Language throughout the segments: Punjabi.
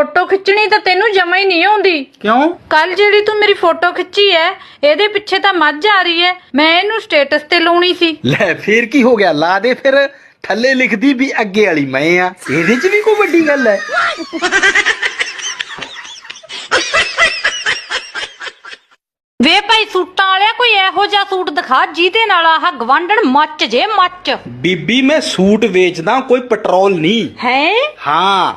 ਫੋਟੋ ਖਿੱਚਣੀ ਤਾਂ ਤੈਨੂੰ ਜਮਾ ਹੀ ਨਹੀਂ ਆਉਂਦੀ। ਕਿਉਂ? ਕੱਲ ਜਿਹੜੀ ਤੂੰ ਮੇਰੀ ਫੋਟੋ ਖਿੱਚੀ ਐ ਇਹਦੇ ਪਿੱਛੇ ਤਾਂ ਮੱਝ ਆ ਰਹੀ ਐ। ਮੈਂ ਇਹਨੂੰ ਸਟੇਟਸ ਤੇ ਲਾਉਣੀ ਸੀ। ਲੈ ਫੇਰ ਕੀ ਹੋ ਗਿਆ? ਲਾ ਦੇ ਫਿਰ। ਥੱਲੇ ਲਿਖਦੀ ਵੀ ਅੱਗੇ ਵਾਲੀ ਮੈਂ ਆ। ਇਹਦੇ 'ਚ ਵੀ ਕੋਈ ਵੱਡੀ ਗੱਲ ਹੈ ਵੇ ਭਾਈ ਸੂਟਾਂ ਵਾਲਿਆ ਕੋਈ ਇਹੋ ਜਿਹਾ ਸੂਟ ਦਿਖਾ ਜਿਹਦੇ ਨਾਲ ਆਹ ਗਵਾਂਢਣ ਮੱਚ ਜੇ ਮੱਚ। ਬੀਬੀ ਮੈਂ ਸੂਟ ਵੇਚਦਾ ਕੋਈ ਪੈਟਰੋਲ ਨਹੀਂ। ਹੈ? ਹਾਂ।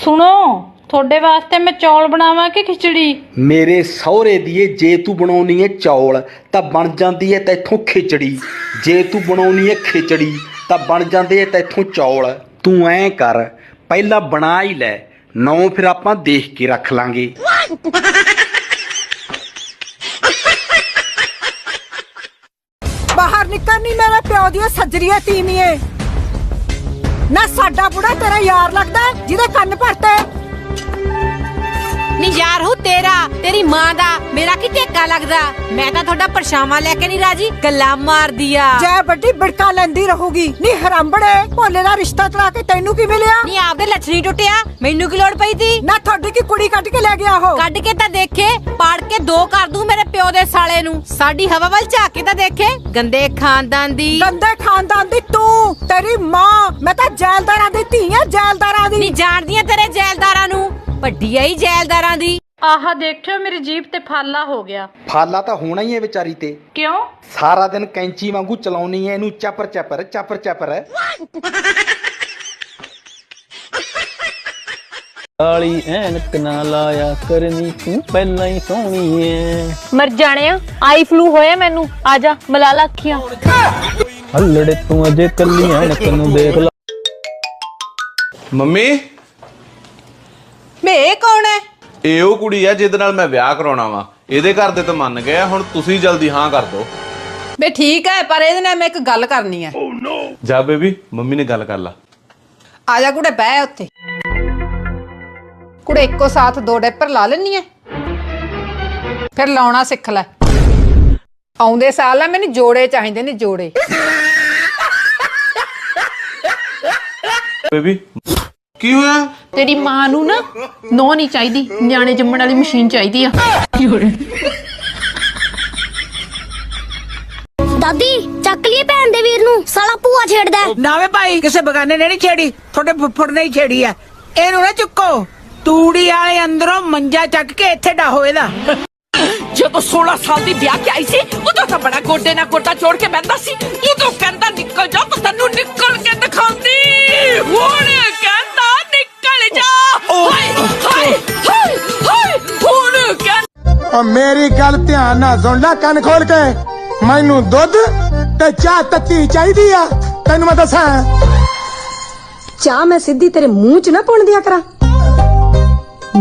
ਸੁਣੋ ਤੁਹਾਡੇ ਵਾਸਤੇ ਮੈਂ ਚੌਲ ਬਣਾਵਾਂ ਕਿ ਖਿਚੜੀ? ਮੇਰੇ ਸਹੁਰੇ ਦੀਏ ਜੇ ਤੂੰ ਬਣਾਉਣੀ ਏ ਚੌਲ ਤਾਂ ਬਣ ਜਾਂਦੀ ਏ ਤੈਥੋਂ ਖਿਚੜੀ। ਜੇ ਤੂੰ ਬਣਾਉਣੀ ਏ ਖਿਚੜੀ ਤਾਂ ਬਣ ਜਾਂਦੇ ਏ ਤੈਥੋਂ ਚੌਲ। ਤੂੰ ਐਂ ਕਰ ਪਹਿਲਾਂ ਬਣਾ ਹੀ ਲੈ ਨੌ ਫਿਰ ਆਪਾਂ ਦੇਖ ਕੇ ਰੱਖ ਲਾਂਗੇ। ਬਾਹਰ ਨਿਕਲ ਨਹੀਂ ਮੇਰੇ ਪਿਓ ਦੀਆਂ ਸੱਜਰੀਆਂ ਤੀਵੀਏ ਨਾ ਸਾਡਾ ਬੁੜਾ ਤੇਰਾ ਯਾਰ ਲੱਗਦਾ ਹੈ, ਜਿਹਦੇ ਕੰਨ ਭਰਤੇ। ਨੀ ਯਾਰ ਹੂੰ ਤੇਰਾ ਤੇਰੀ ਮਾਂ ਦਾ ਮੇਰਾ ਕੀ ਟੇਕਾ ਲੱਗਦਾ? ਮੈਂ ਤਾਂ ਤੁਹਾਡਾ ਪਰਛਾਵਾਂ ਲੈ ਕੇ ਨਹੀਂ ਰਾਜੀ ਗੱਲਾਂ ਮਾਰਦੀ ਆ। ਜੈ ਵੱਡੀ ਬਿੜਕਾ ਲੈਂਦੀ ਰਹੂਗੀ ਨੀ ਹਰਾਂਬੜੇ ਭੋਲੇ ਦਾ ਰਿਸ਼ਤਾ ਕਰਾ ਕੇ ਤੈਨੂੰ ਕੀ ਮਿਲਿਆ? ਨੀ ਆਪਦੇ ਲੱਛਣੀ ਟੁੱਟਿਆ ਮੈਨੂੰ ਕੀ ਲੋੜ ਪਈ ਤੀ ਨਾ ਤੁਹਾਡੀ ਕੀ ਕੁੜੀ ਕੱਢ ਕੇ ਲੈ ਗਿਆ ਉਹ? ਕੱਢ ਕੇ ਤਾਂ ਦੇਖੇ ਪਾੜ ਕੇ ਦੋ ਕਰ ਦੂੰ ਮੇਰੇ ਪਿਓ ਦੇ ਸਾਲੇ ਨੂੰ। ਸਾਡੀ ਹਵਾ ਵੱਲ ਝਾਕ ਕੇ ਤਾਂ ਦੇਖੇ ਗੰਦੇ ਖਾਨਦਾਨ ਦੀ। ਗੰਦੇ ਖਾਨਦਾਨ ਦੀ ਤੂੰ ਤੇਰੀ ਮਾਂ ਮੈਂ ਤਾਂ ਜੈਲਦਾਰਾਂ ਦੀ ਧੀ ਆ ਜੈਲਦਾਰਾਂ ਨੀ ਦੀ ਜਾਣਦੀਆਂ ਤੇਰੇ ਜੈਲਦਾਰਾਂ ਨੂੰ। ਵੱਡੀ ਆਈ ਜੈਲਦਾਰਾਂ ਦੀ। ਆਹ ਦੇਖਿਓ ਮੇਰੀ ਜੀਭ ਤੇ ਫਾਲਾ ਹੋ ਗਿਆ। ਫਾਲਾ ਤਾਂ ਹੋਣਾ ਹੀ ਏ ਵਿਚਾਰੀ ਤੇ। ਕਿਉਂ? ਸਾਰਾ ਦਿਨ ਕੈਂਚੀ ਵਾਂਗੂ ਚਲਾਉਣੀ ਏ ਇਹਨੂੰ ਚਾਪਰ ਚਾਪਰ ਚਾਪਰ ਚਾਪਰ। ਕਾਲੀ ਐਨਕ ਨਾ ਲਾਇਆ ਕਰਨੀ ਤੂੰ ਪਹਿਲਾਂ ਹੀ ਸੋਹਣੀ ਐ ਮਰ ਜਾਣਿਆ ਆਈ ਫਲੂ ਹੋਇਆ ਮੈਨੂੰ। ਆ ਜਾ ਮਲਾਲਾ ਅੱਖੀਆਂ ਹੱਲੜੇ ਤੂੰ ਅਜੇ ਕੱਲੀ ਐਨਕ ਨੂੰ ਦੇਖ ਲਾ। ਮੰਮੀ ਮੇ ਇਹ ਕੌਣ ਹੈ? ਇਹ ਉਹ ਕੁੜੀ ਆ ਜਿਹਦੇ ਨਾਲ ਮੈਂ ਵਿਆਹ ਕਰਾਉਣਾ ਵਾ। ਇਹਦੇ ਘਰ ਦੇ ਤਾਂ ਮੰਨ ਗਏ ਆ, ਹੁਣ ਤੁਸੀਂ ਜਲਦੀ ਹਾਂ ਕਰ ਦਿਓ। ਬੇ ਠੀਕ ਹੈ ਪਰ ਇਹਦੇ ਨਾਲ ਮੈਂ ਇੱਕ ਗੱਲ ਕਰਨੀ ਹੈ। ਜਾ ਬੇਬੀ ਮੰਮੀ ਨੇ ਗੱਲ ਕਰ ਲਾ। ਆ ਜਾ ਕੁੜੇ ਬਹਿ ਉੱਥੇ। ਕੁੜੇ ਇੱਕੋ ਸਾਥ ਦੋ ਡੈਪਰ ਲਾ ਲੈਣੀ ਹੈ। ਫਿਰ ਲਾਉਣਾ ਸਿੱਖ ਲੈ। ਆਉਂਦੇ ਸਾਲ ਨਾ ਮੈਨੂੰ ਜੋੜੇ ਚਾਹੀਦੇ ਨੇ ਜੋੜੇ। ਬੇਬੀ ਕੀ ਹੋਇਆ? ਤੇਰੀ ਮਾਂ ਨੂੰ ਨਾ ਨੋ ਨਹੀਂ ਚਾਹੀਦੀ ਨਿਆਣੇ ਜੰਮਣ ਵਾਲੀ ਮਸ਼ੀਨ ਚਾਹੀਦੀ ਆ। ਦਾਦੀ ਚੱਕ ਲਈ ਭੈਣ ਦੇ ਵੀਰ ਨੂੰ ਸਾਲਾ ਭੂਆ ਛੇੜਦਾ ਹੈ। ਨਾਵੇਂ ਭਾਈ ਕਿਸੇ ਬਗਾਨੇ ਨੇ ਨਹੀਂ ਛੇੜੀ ਤੁਹਾਡੇ ਫੁੱਫੜ ਨੇ ਹੀ ਛੇੜੀ ਆ ਇਹਨੂੰ ਨਾ ਚੁੱਕੋ ਤੂੜੀ ਵਾਲੇ ਅੰਦਰੋਂ ਮੰਜਾ ਚੱਕ ਕੇ ਇੱਥੇ ਡਾਹੋ ਇਹਦਾ। ਜਦੋਂ 16 ਸਾਲ ਦੀ ਵਿਆਹ ਕੇ ਆਈ ਸੀ ਉਦੋਂ ਤਾਂ ਬੜਾ ਗੋਡੇ ਨਾਲ ਗੋਡਾ ਜੋੜ ਕੇ ਬੈੰਦਾ ਸੀ। ਉਦੋਂ ਕਹਿੰਦਾ ਨਿਕਲ ਜਾ ਤਾਂ ਤੈਨੂੰ ਨਿਕਲ ਕੇ ਦਿਖਾਉਂਦੀ। ਹੁਣ ਕਹਿੰਦਾ ਓ ਮੇਰੀ ਗੱਲ ਧਿਆਨ ਨਾਲ ਸੁਣ ਲੈ ਕੰਨ ਖੋਲ ਕੇ ਮੈਨੂੰ ਦੁੱਧ ਤੇ ਚਾਹ ਤੱਤੀ ਚਾਹੀਦੀ ਆ ਤੈਨੂੰ ਮੈਂ ਦੱਸਾਂ ਚਾਹ ਮੈਂ ਸਿੱਧੀ ਤੇਰੇ ਮੂੰਹ 'ਚ ਨਾ ਪੁਣ ਦਿਆ ਕਰਾਂ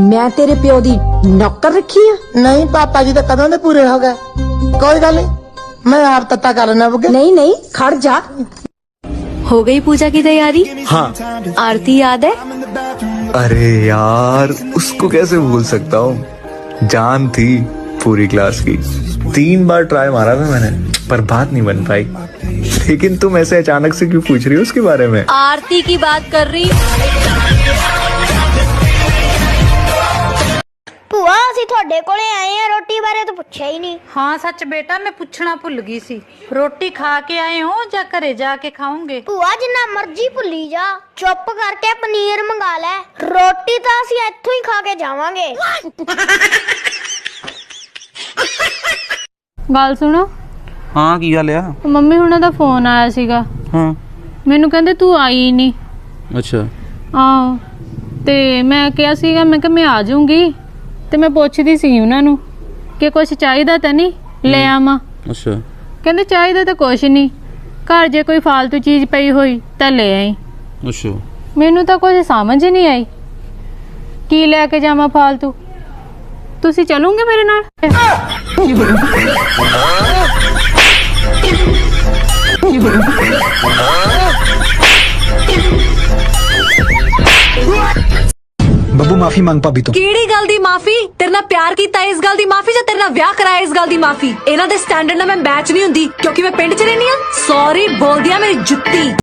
ਮੈਂ ਤੇਰੇ ਪਿਓ ਦੀ ਨੌਕਰ ਰੱਖੀ ਆ ਨਹੀਂ ਪਾਪਾ ਜੀ ਤਾਂ ਕਦੋਂ ਦੇ ਪੂਰੇ ਹੋ ਗਏ ਕੋਈ ਗੱਲ ਨਹੀਂ ਮੈਂ ਆਪ ਤੱਤਾ ਕਰ ਲੈਣਾ ਬੁੱਗੇ ਨਹੀਂ ਨਹੀਂ ਖੜ ਜਾ ਹੋ ਗਈ ਪੂਜਾ की तैयारी हाँ आरती याद है अरे यार उसको कैसे भूल सकता हूँ जान थी पूरी क्लास की। तीन बार ट्राई मारा था मैंने, पर बात नहीं बन पाई। लेकिन तुम ऐसे अचानक से क्यों पूछ रही हो उसके बारे में? आरती की बात कर रही ਅਸੀਂ ਤੁਹਾਡੇ ਕੋਲੇ ਆਏ ਆ ਰੋਟੀ ਬਾਰੇ ਤਾਂ ਪੁੱਛਿਆ ਹੀ ਨਹੀਂ। ਹਾਂ ਸੱਚ ਬੇਟਾ ਮੈਂ ਪੁੱਛਣਾ ਭੁੱਲ ਗਈ ਸੀ। ਰੋਟੀ ਖਾ ਕੇ ਆਏ ਹੋ ਜਾਂ ਘਰੇ ਜਾ ਕੇ ਖਾਓਗੇ? ਭੂਆ ਜਿੰਨਾ ਮਰਜ਼ੀ ਭੁੱਲੀ ਜਾ। ਚੁੱਪ ਕਰਕੇ ਪਨੀਰ ਮੰਗਾ ਲੈ। ਰੋਟੀ ਤਾਂ ਅਸੀਂ ਇੱਥੋਂ ਹੀ ਖਾ ਕੇ ਜਾਵਾਂਗੇ। ਗੱਲ ਸੁਣੋ। ਹਾਂ ਕੀ ਗੱਲ ਆ? ਮੰਮੀ ਹੁਣਾਂ ਦਾ ਫੋਨ ਆਇਆ ਸੀਗਾ। ਹਾਂ। ਮੈਨੂੰ ਕਹਿੰਦੇ ਤੂੰ ਆਈ ਨਹੀਂ ਅੱਛਾ। ਆਹੋ। ਤੇ ਮੈਂ ਕਿਹਾ ਸੀਗਾ ਮੈਂ ਕਿ ਮੈਂ ਆ ਜਾਊਂਗੀ। ਤੇ ਮੈਂ ਪੁੱਛਦੀ ਸੀ ਉਹਨਾਂ ਨੂੰ ਕਿ ਕੁਝ ਚਾਹੀਦਾ ਤਾਂ ਨਹੀਂ ਲੈ ਆਵਾਂ। ਅੱਛਾ। ਕਹਿੰਦੇ ਚਾਹੀਦਾ ਤਾਂ ਕੁਝ ਨਹੀਂ ਘਰ ਜੇ ਕੋਈ ਫਾਲਤੂ ਚੀਜ਼ ਪਈ ਹੋਈ ਤਾਂ ਲੈ ਆਈ। ਅੱਛਾ। ਮੈਨੂੰ ਤਾਂ ਕੁਝ ਸਮਝ ਹੀ ਨਹੀਂ ਆਈ। ਕੀ ਲੈ ਕੇ ਜਾਵਾਂ ਫਾਲਤੂ? ਤੁਸੀਂ ਚਲੋਗੇ ਮੇਰੇ ਨਾਲ? ਮਾਫੀ ਮੰਗ ਭਾਬੀ ਤੋਂ। ਕਿਹੜੀ ਗੱਲ ਦੀ ਮਾਫੀ? ਤੇਰੇ ਨਾਲ ਪਿਆਰ ਕੀਤਾ ਇਸ ਗੱਲ ਦੀ ਮਾਫੀ ਜਾਂ ਤੇਰੇ ਨਾਲ ਵਿਆਹ ਕਰਾਇਆ ਇਸ ਗੱਲ ਦੀ ਮਾਫੀ? ਇਹਨਾਂ ਦੇ ਸਟੈਂਡਰਡ ਨਾਲ ਮੈਂ ਮੈਚ ਨਹੀਂ ਹੁੰਦੀ, ਕਿਉਂਕਿ ਮੈਂ ਪਿੰਡ 'ਚ ਰਹਿੰਦੀ ਆ ਸੌਰੀ ਬੋਲਦੀ ਆ ਮੇਰੀ ਜੁੱਤੀ।